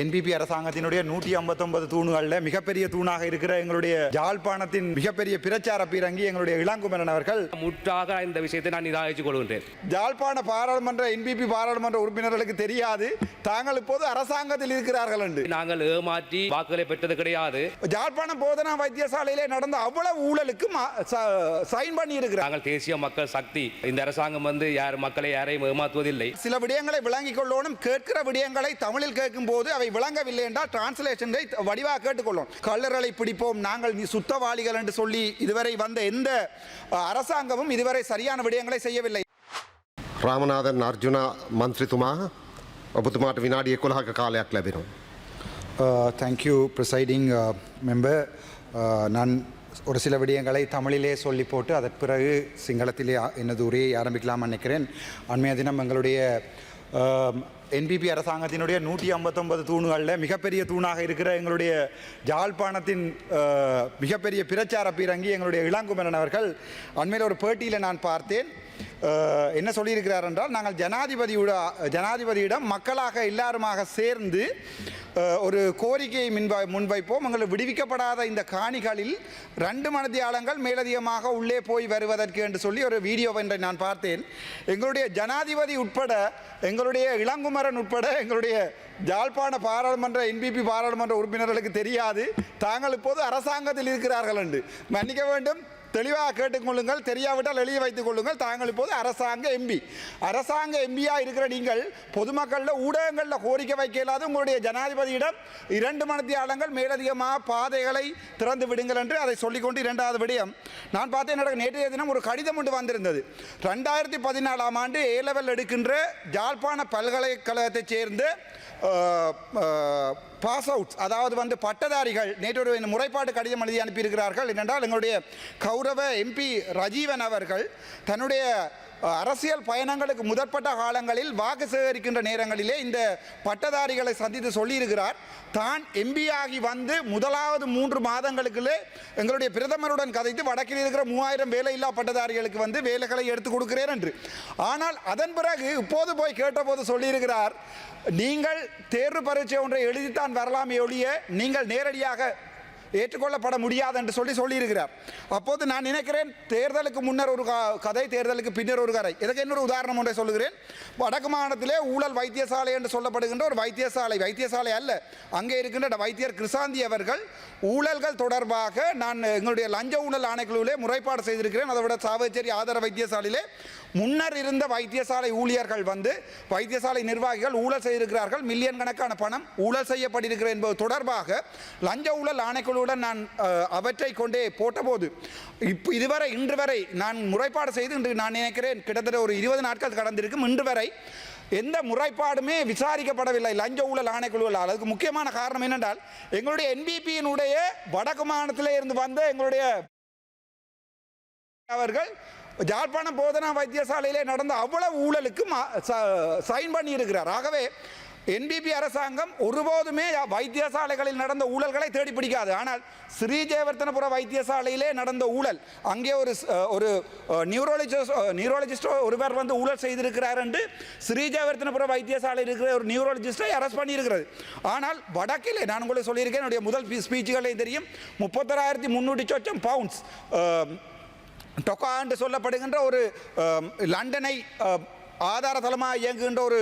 NPP அரசாங்கத்தினுடைய நூற்றி ஐம்பத்தொன்பது தூண்களில் மிகப்பெரிய தூணாக இருக்கிற எங்களுடைய ஜாழ்ப்பாணத்தின் மிகப்பெரிய பிரச்சார பீரங்கி எங்களுடைய இளங்குமரன் அவர்கள். முற்றாக இந்த விஷயத்தை நான் நிராகரித்துக் கொள்கின்றேன். ஜாழ்ப்பாண பாராளுமன்ற என்பிபி பாராளுமன்ற உறுப்பினர்களுக்கு தெரியாது. தாங்கள் இப்போது அரசாங்கத்தில் இருக்கிறார்கள் என்று. நாங்கள் ஏமாற்றி வாக்குகளை பெற்றது கிடையாது. ஜாழ்ப்பாணம் போதனா வைத்தியசாலையிலே நடந்த அவ்வளவு ஊழலுக்கு சைன் பண்ணி இருக்கிறார் நாங்கள் தேசிய மக்கள் சக்தி. இந்த அரசாங்கம் வந்து யார் மக்களை யாரையும் ஏமாற்றுவதில்லை. சில விடயங்களை விளங்கிக் கொள்ளணும் கேட்கிற விடயங்களை தமிழில் கேட்கும் போது அவை அவை விளங்கவில்லை என்றால் டிரான்ஸ்லேஷனை வடிவாக கேட்டுக்கொள்ளும். கல்லறலை பிடிப்போம் நாங்கள் நீ சுத்தவாளிகள் என்று சொல்லி இதுவரை வந்த எந்த அரசாங்கமும் இதுவரை சரியான விடயங்களை செய்யவில்லை. ರಾಮನಾಥನ್ ಅರ್ಜುನ ಮಂತ್ರಿತುಮಾ ಒಬ್ಬತುಮಾಟ ವಿನಾಡಿ ಕುಲಹಕ ಕಾಲ ಹಾಕ್ಲೇಬೇನು தேங்க் யூ ப்ரிசைடிங் மெம்பர் நான் ஒரு சில விடயங்களை தமிழிலே சொல்லி போட்டு அதன் பிறகு சிங்களத்திலே எனது உரையை ஆரம்பிக்கலாம் நினைக்கிறேன். அண்மைய தினம் எங்களுடைய என்பிபி அரசாங்கத்தினுடைய நூற்றி ஐம்பத்தொன்பது தூண்களில் மிகப்பெரிய தூணாக இருக்கிற எங்களுடைய ஜாழ்ப்பாணத்தின் மிகப்பெரிய பிரச்சார பீரங்கி எங்களுடைய இளங்குமரன் அவர்கள். அண்மையில் ஒரு பேட்டியில் நான் பார்த்தேன். என்ன சொல்லியிருக்கிறார் என்றால் நாங்கள் ஜனாதிபதியோட ஜனாதிபதியிடம் மக்களாக எல்லாருமாக சேர்ந்து ஒரு கோரிக்கையை முன்வை முன்வைப்போம். எங்களுக்கு விடுவிக்கப்படாத இந்த காணிகளில் ரெண்டு மனதியாளங்கள் மேலதிகமாக உள்ளே போய் வருவதற்கு என்று சொல்லி ஒரு வீடியோ ஒன்றை நான் பார்த்தேன். எங்களுடைய ஜனாதிபதி உட்பட எங்களுடைய இளங்குமரன் உட்பட எங்களுடைய ஜாழ்ப்பாண பாராளுமன்ற என்பிபி பாராளுமன்ற உறுப்பினர்களுக்கு தெரியாது. தாங்கள் இப்போது அரசாங்கத்தில் இருக்கிறார்கள் என்று. மன்னிக்க வேண்டும். தெளிவாக கேட்டுக்கொள்ளுங்கள் தெரியாவிட்டால் எழுதி வைத்துக் கொள்ளுங்கள். தாங்கள் இப்போது அரசாங்க எம்பி அரசாங்க எம்பியாக இருக்கிற நீங்கள் பொதுமக்களில் ஊடகங்களில் கோரிக்கை வைக்க இல்லாத உங்களுடைய ஜனாதிபதியிடம் இரண்டு மணித்தியாளங்கள் மேலதிகமாக பாதைகளை திறந்து விடுங்கள் என்று அதை சொல்லிக்கொண்டு இரண்டாவது விடயம். நான் பார்த்தேன் எனக்கு நேற்றைய தினம் ஒரு கடிதம் ஒன்று வந்திருந்தது. ரெண்டாயிரத்தி பதினாலாம் ஆண்டு ஏ லெவல் எடுக்கின்ற ஜாழ்ப்பாண பல்கலைக்கழகத்தைச் சேர்ந்து பாஸ் அவுட்ஸ் அதாவது வந்து பட்டதாரிகள் நேற்று ஒரு முறைப்பாட்டு கடிதம் எழுதி அனுப்பியிருக்கிறார்கள். என்னென்றால் எங்களுடைய கௌரவ எம்பி ரஜீவன் அவர்கள் தன்னுடைய அரசியல் பயணங்களுக்கு முதற்பட்ட காலங்களில் வாக்கு சேகரிக்கின்ற நேரங்களிலே இந்த பட்டதாரிகளை சந்தித்து சொல்லியிருக்கிறார். தான் எம்பி ஆகி வந்து முதலாவது மூன்று மாதங்களுக்குள்ளே எங்களுடைய பிரதமருடன் கதைத்து வடக்கில் இருக்கிற மூவாயிரம் வேலையில்லா பட்டதாரிகளுக்கு வந்து வேலைகளை எடுத்து கொடுக்கிறேன் என்று. ஆனால் அதன் பிறகு இப்போது போய் கேட்டபோது சொல்லியிருக்கிறார் நீங்கள் தேர்வு பரீட்சை ஒன்றை எழுதித்தான் வரலாமே ஒழிய நீங்கள் நேரடியாக ஏற்றுக்கொள்ளப்பட முடியாது என்று சொல்லி சொல்லியிருக்கிறார். அப்போது நான் நினைக்கிறேன் தேர்தலுக்கு முன்னர் ஒரு க- கதை தேர்தலுக்கு பின்னர் ஒரு கதை. இதற்கு இன்னொரு உதாரணம் ஒன்றை சொல்லுகிறேன். வடக்கு மாநிலத்திலே ஊழல் வைத்தியசாலை என்று சொல்லப்படுகின்ற ஒரு வைத்தியசாலை. வைத்தியசாலை அல்ல அங்கே இருக்கின்ற வைத்தியர் கிருசாந்தி அவர்கள் ஊழல்கள் தொடர்பாக நான் எங்களுடைய லஞ்ச ஊழல் ஆணைக்குழுவிலே முறைப்பாடு செய்திருக்கிறேன். அதை விட சாவச்சேரி ஆதார வைத்தியசாலையிலே முன்னர் இருந்த வைத்தியசாலை ஊழியர்கள் வந்து வைத்தியசாலை நிர்வாகிகள் ஊழல் செய்திருக்கிறார்கள். மில்லியன் கணக்கான பணம் ஊழல் செய்யப்பட்டிருக்கிற என்பது தொடர்பாக லஞ்ச ஊழல் ஆணைக்குழு ஆணைக்குழுவுடன் நான் அவற்றை கொண்டே போட்டபோது இப்போ இதுவரை இன்று வரை நான் முறைப்பாடு செய்து இன்று நான் நினைக்கிறேன் கிட்டத்தட்ட ஒரு இருபது நாட்கள் கடந்திருக்கும். இன்று வரை எந்த முறைப்பாடுமே விசாரிக்கப்படவில்லை. லஞ்ச ஊழல் ஆணைக்குழுவில். அதுக்கு முக்கியமான காரணம் என்னென்றால் எங்களுடைய என்பிபியினுடைய வடக்கு மாநிலத்திலே இருந்து வந்த எங்களுடைய அவர்கள் ஜாழ்ப்பாணம் போதனா வைத்தியசாலையிலே நடந்த அவ்வளவு ஊழலுக்கு ச- சைன் பண்ணியிருக்கிறார். ஆகவே என்பிபி அரசாங்கம் ஒருபோதுமே வைத்தியசாலைகளில் நடந்த ஊழல்களை தேடி பிடிக்காது. ஆனால் ஸ்ரீஜெயவர்த்தனபுர வைத்தியசாலையிலே நடந்த ஊழல் அங்கே ஒரு ஒரு நியூரோலஜிஸ்ட் நியூரோலஜிஸ்டோ ஒருவர் வந்து ஊழல் செய்திருக்கிறார் என்று ஸ்ரீஜெயவர்த்தனபுர வைத்தியசாலையில் இருக்கிற ஒரு நியூரோலஜிஸ்டை அரெஸ்ட் பண்ணியிருக்கிறது. ஆனால் வடக்கிலே நான் உங்களுக்கு சொல்லியிருக்கேன் என்னுடைய முதல் ஸ்பீச்சுகளே தெரியும் முப்பத்தொராயிரத்தி முந்நூற்றி சொச்சம் பவுண்ட்ஸ் டொக்கா என்று சொல்லப்படுகின்ற ஒரு லண்டனை அஹ், ஆதார தளமாக இயங்குகின்ற ஒரு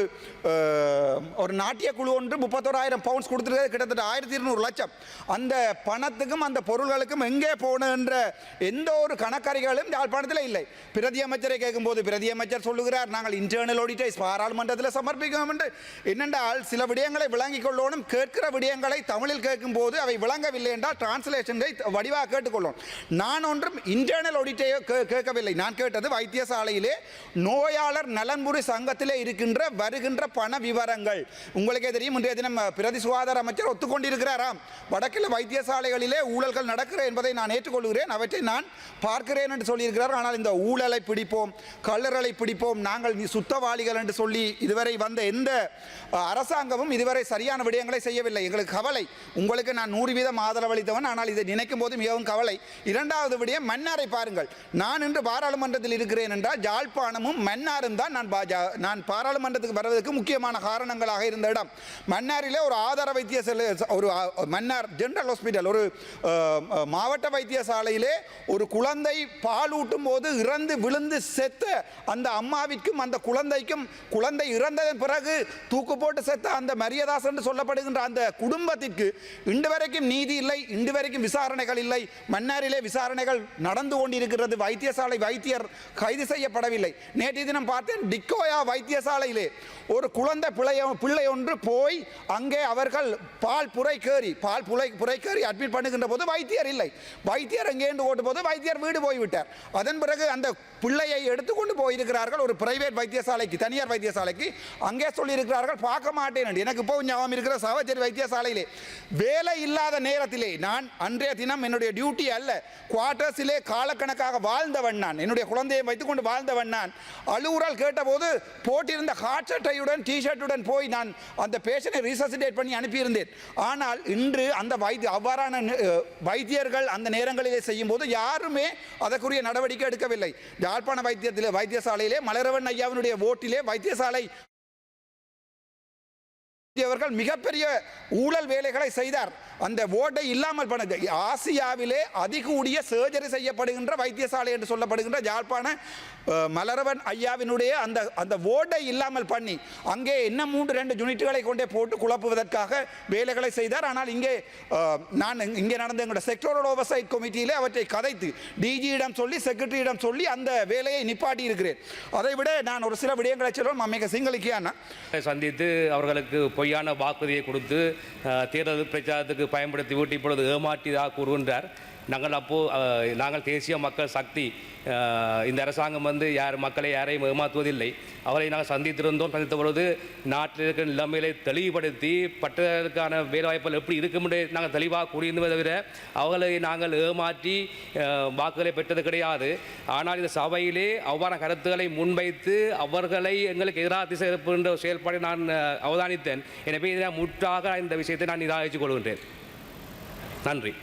ஒரு நாட்டிய குழு ஒன்று முப்பத்தோராயிரம் பவுண்ட்ஸ் கொடுத்துருக்கிறது. கிட்டத்தட்ட ஆயிரத்தி இருநூறு லட்சம். அந்த பணத்துக்கும் அந்த பொருள்களுக்கும் எங்கே போகணுன்ற எந்த ஒரு கணக்கறிகளும் யாழ்ப்பாணத்தில் இல்லை. பிரதி அமைச்சரை கேட்கும்போது பிரதி அமைச்சர் சொல்லுகிறார் நாங்கள் இன்டர்னல் ஆடிட்டை பாராளுமன்றத்தில் சமர்ப்பிக்கணும் என்று. என்னென்றால் சில விடயங்களை விளங்கிக் கொள்ளணும். கேட்கிற விடயங்களை தமிழில் கேட்கும்போது அவை விளங்கவில்லை என்றால் டிரான்ஸ்லேஷனை வடிவாக கேட்டுக்கொள்ளும். நான் ஒன்றும் இன்டர்னல் ஆடிட்டை கேட்கவில்லை. நான் கேட்டது வைத்தியசாலையிலே நோயாளர் நலன்புரி சங்கத்திலே இருக்கின்ற வருகின்ற பண விவரங்கள். உங்களுக்கே தெரியும் இன்றைய தினம் பிரதி சுகாதார அமைச்சர் ஒத்துக்கொண்டிருக்கிறாராம். வடக்கில் வைத்தியசாலைகளிலே ஊழல்கள் நடக்கிற என்பதை நான் ஏற்றுக்கொள்கிறேன். அவற்றை நான் பார்க்கிறேன் என்று சொல்லியிருக்கிறார். ஆனால் இந்த ஊழலை பிடிப்போம் கல்லறலை பிடிப்போம் நாங்கள் சுத்தவாளிகள் என்று சொல்லி இதுவரை வந்த எந்த அரசாங்கமும் இதுவரை சரியான விடயங்களை செய்யவில்லை. எங்களுக்கு கவலை உங்களுக்கு நான் நூறு வீதம் ஆதரவளித்தவன் ஆனால் இதை நினைக்கும் போது மிகவும் கவலை. இரண்டாவது விடயம் மன்னாரை பாருங்கள். நான் இன்று பாராளுமன்றத்தில் இருக்கிறேன் என்றால் ஜாழ்ப்பாணமும் மன்னாரும் தான் நான் பாஜ நான் பாராளுமன்றத்துக்கு வருவதற்கு முக்கியமான காரணங்களாக இருந்த இடம். மன்னாரிலே ஒரு ஆதார வைத்தியசாலை ஒரு மன்னார் ஜென்ரல் ஹாஸ்பிட்டல் ஒரு மாவட்ட வைத்தியசாலையிலே ஒரு குழந்தை பாலூட்டும் போது இறந்து விழுந்து செத்த அந்த அம்மாவிற்கும் அந்த குழந்தைக்கும் குழந்தை இறந்ததன் பிறகு தூக்கு போட்டு செத்த அந்த மரியதாஸ் என்று சொல்லப்படுகின்ற அந்த குடும்பத்திற்கு இன்று வரைக்கும் நீதி இல்லை இன்று வரைக்கும் விசாரணைகள் இல்லை. மன்னாரிலே விசாரணைகள் நடந்து கொண்டிருக்கிறது. வைத்தியசாலை வைத்தியர் கைது செய்யப்படவில்லை. நேற்றைய தினம் பார்த்தேன் நிக்கோயா வைத்தியசாலையிலே ஒரு குழந்தை பிள்ளை பிள்ளை ஒன்று போய் அங்கே அவர்கள் பால் புரை கேறி பால் புரை புரை கேறி அட்மிட் பண்ணுகின்ற போது வைத்தியர் இல்லை. வைத்தியர் எங்கேண்டு ஓட்டு போது வைத்தியர் வீடு போய்விட்டார். அதன் பிறகு அந்த பிள்ளையை எடுத்துக்கொண்டு போயிருக்கிறார்கள் ஒரு பிரைவேட் வைத்தியசாலைக்கு தனியார் வைத்தியசாலைக்கு. அங்கே சொல்லியிருக்கிறார்கள் பார்க்க மாட்டேன் என்று. எனக்கு இப்போ ஞாபகம் இருக்கிற சாவச்சேரி வைத்தியசாலையிலே வேலை இல்லாத நேரத்திலே நான் அன்றைய தினம் என்னுடைய டியூட்டி அல்ல குவார்டர்ஸிலே காலக்கணக்காக வாழ்ந்தவன் நான். என்னுடைய குழந்தையை வைத்துக்கொண்டு வாழ்ந்தவன் நான். அழுவுறால் கேட்டபோது போட்டிருந்த ஹாட் சட்டையுடன் டிஷர்ட்டுடன் போய் நான் அந்த பேஷனை ரீசசிடேட் பண்ணி அனுப்பியிருந்தேன். ஆனால் இன்று அந்த வைத்திய அவ்வாறான வைத்தியர்கள் அந்த நேரங்களிலே செய்யும்போது யாருமே அதற்குரிய நடவடிக்கை எடுக்கவில்லை. யாழ்ப்பாண வைத்தியத்திலே வைத்தியசாலையிலே மலரவன் ஐயாவினுடைய ஓட்டிலே வைத்தியசாலை அவர்கள் மிகப்பெரிய ஊழல் வேலைகளை செய்தார். அந்த ஓட்டை இல்லாமல் பண்ணது ஆசியாவிலே அதிகூடிய சர்ஜரி செய்யப்படுகின்ற வைத்தியசாலை என்று சொல்லப்படுகின்ற யாழ்ப்பாண மலரவன் ஐயாவினுடைய அந்த அந்த ஓட்டை இல்லாமல் பண்ணி அங்கே என்ன மூன்று ரெண்டு யூனிட்டுகளை கொண்டே போட்டு குழப்புவதற்காக வேலைகளை செய்தார். ஆனால் இங்கே நான் இங்கே நடந்த எங்களோட செக்டோரல் ஓவர்சைட் கமிட்டியிலே அவற்றை கதைத்து டிஜியிடம் சொல்லி செக்ரட்டரியிடம் சொல்லி அந்த வேலையை நிப்பாட்டி இருக்கிறேன். அதை விட நான் ஒரு சில விடயங்களை சொல்லுவோம் அம்மைக்க சிங்களிக்கான சந்தித்து அவர்களுக்கு பொய்யான வாக்குறுதியை கொடுத்து தேர்தல் பிரச்சாரத்துக்கு பயன்படுத்தி விட்டு இப்பொழுது ஏமாற்றிதாக கூறுகின்றார். நாங்கள் அப்போது நாங்கள் தேசிய மக்கள் சக்தி இந்த அரசாங்கம் வந்து யார் மக்களை யாரையும் ஏமாற்றுவதில்லை. அவரை நாங்கள் சந்தித்திருந்தோம். சந்தித்த பொழுது நாட்டில் இருக்கிற நிலைமைகளை தெளிவுபடுத்தி பட்டதற்கான வேலைவாய்ப்புகள் எப்படி இருக்கும் நாங்கள் தெளிவாக கூறியிருந்ததை தவிர அவர்களை நாங்கள் ஏமாற்றி வாக்குகளை பெற்றது கிடையாது. ஆனால் இந்த சபையிலே அவ்வாறான கருத்துக்களை முன்வைத்து அவர்களை எங்களுக்கு எதிராக திசை திருப்புகின்ற செயல்பாடை நான் அவதானித்தேன். எனவே இதை முற்றாக இந்த விஷயத்தை நான் நிராகரித்துக் கொள்கின்றேன். நன்றி.